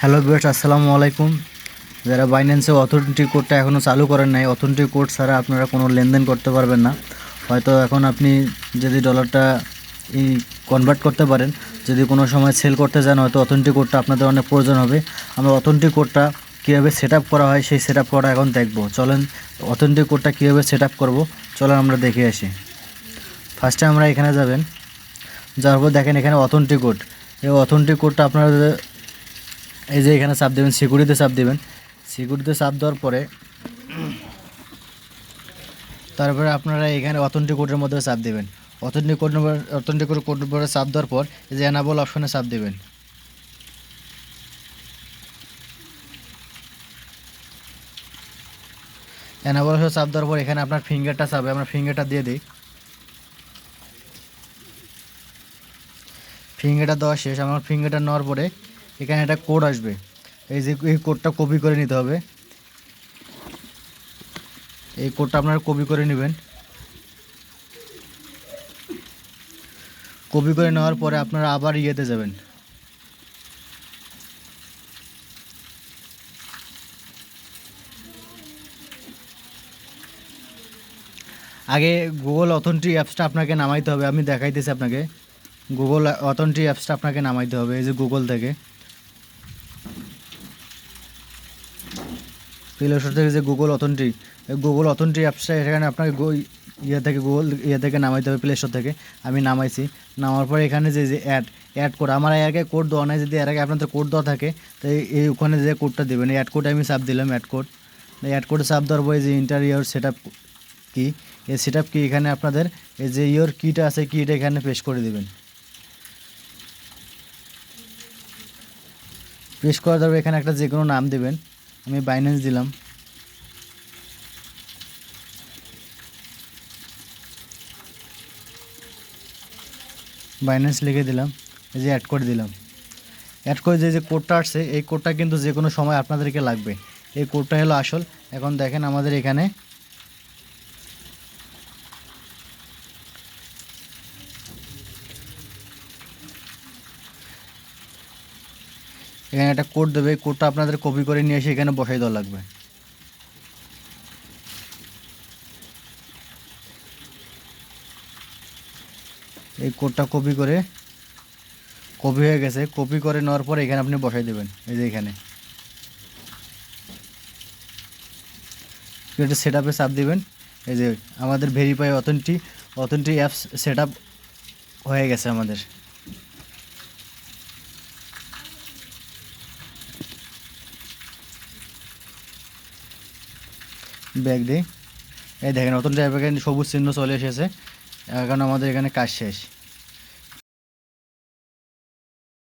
Hello বিয়ার্স আসসালামু আলাইকুম। যারা বাইন্যান্সে অথেন্টি কোডটা এখনও চালু করেন নাই অথেন্টি কোড ছাড়া আপনারা কোনো লেনদেন করতে পারবেন না। হয়তো এখন আপনি যদি ডলারটা ই কনভার্ট করতে পারেন, যদি কোনো সময় সেল করতে যান, হয়তো অথেন্টি কোডটা আপনাদের অনেক প্রয়োজন হবে। আমরা অথেন্টি কোডটা কীভাবে সেট করা হয়, সেই সেট আপ করা এখন দেখব। চলেন অথেন্টি কোডটা কীভাবে সেট আপ করব, চলেন আমরা দেখে আসি। ফার্স্টে আমরা এখানে যাবেন। যাওয়ার পর দেখেন এখানে অথেন্টি কোড এই অথেন্টি কোডটা আপনারা এই যে এখানে চাপ দেবেন, সিকিউরিটিতে চাপ দেবেন। সিকিউরিটিতে চাপ দেওয়ার পরে, তারপরে আপনারা এখানে অথেন্টিক কোডের মধ্যে চাপ দেবেন। অথেন্টিক কোড নম্বর অথেন্টিক কোড নম্বরে চাপ দেওয়ার পর, এই যে অ্যানাবল অপশনে চাপ দেবেন। অ্যানাবল অপশনে চাপ দেওয়ার পর, এখানে আপনার ফিঙ্গারটা চাপে, আমরা ফিঙ্গারটা দিয়ে দিই। ফিঙ্গারটা দেওয়া শেষ, আমার ফিঙ্গারটা নেওয়ার পরে এখানে একটা কোড আসবে। এই যে এই কোডটা কপি করে নিতে হবে। এই কোডটা আপনারা কপি করে নেবেন। কপি করে নেওয়ার পরে আপনারা আবার ইয়েতে যাবেন। আগে গুগল অথেন্টি অ্যাপসটা আপনাকে নামাইতে হবে। আমি দেখাইতেছি আপনাকে। গুগল অথেন্টি অ্যাপসটা আপনাকে নামাইতে হবে, এই যে গুগল থেকে। প্লে স্টোর থেকে যে গুগল অথেন্টি গুগল অথেন্টি অ্যাপসটা এখানে আপনাকে গো- ইয়ে থেকে গুগল ইয়ে থেকে নামাইতে হবে প্লে স্টোর থেকে। আমি নামাইছি। নামার পরে এখানে যে যে অ্যাড অ্যাড কোড আমার এর আগে কোড দেওয়া নাই, যদি এর আগে আপনাদের কোড দেওয়া থাকে তো এই- ওখানে যে কোডটা দেবেন অ্যাড কোডে আমি সাপ দিলাম অ্যাড কোড অ্যাড কোডে সাপ দেওয়ার পরে যে ইন্টারিয়র সেট আপ কি এই সেট আপ কি এখানে আপনাদের, এই যে ইয়োর কিটা আছে কিটা এখানে পেশ করে দেবেন। পেশ করার পর এখানে একটা যে কোনো নাম দেবেন। আমি বাইন্যান্স দিলাম। বাইন্যান্স লিখে দিলাম, এই যে অ্যাড করে দিলাম। অ্যাড করে যে যে কোডটা আসছে, এই কোডটা কিন্তু যে কোনো সময় আপনাদেরকে লাগবে। এই কোডটা হলো আসল। এখন দেখেন আমাদের এখানে এখানে একটা কোড দেবে, এই কোডটা আপনাদের কপি করে নিয়ে এসে এখানে বসাই দেওয়া লাগবে। এই কোডটা কপি করে কপি হয়ে গেছে কপি করে নেওয়ার পর এখানে আপনি বসাই দেবেন, এই যে এখানে। এটা সেট আপে চাপ দেবেন, এই যে আমাদের ভেরিফাই অথেন্টি অথেন্টি অ্যাপস সেট হয়ে গেছে আমাদের। ব্যাগ দিই। এই দেখেন, নতুন ড্রাইভার সবুজ চিহ্ন চলে এসেছে। এখন আমাদের এখানে কাজ শেষ।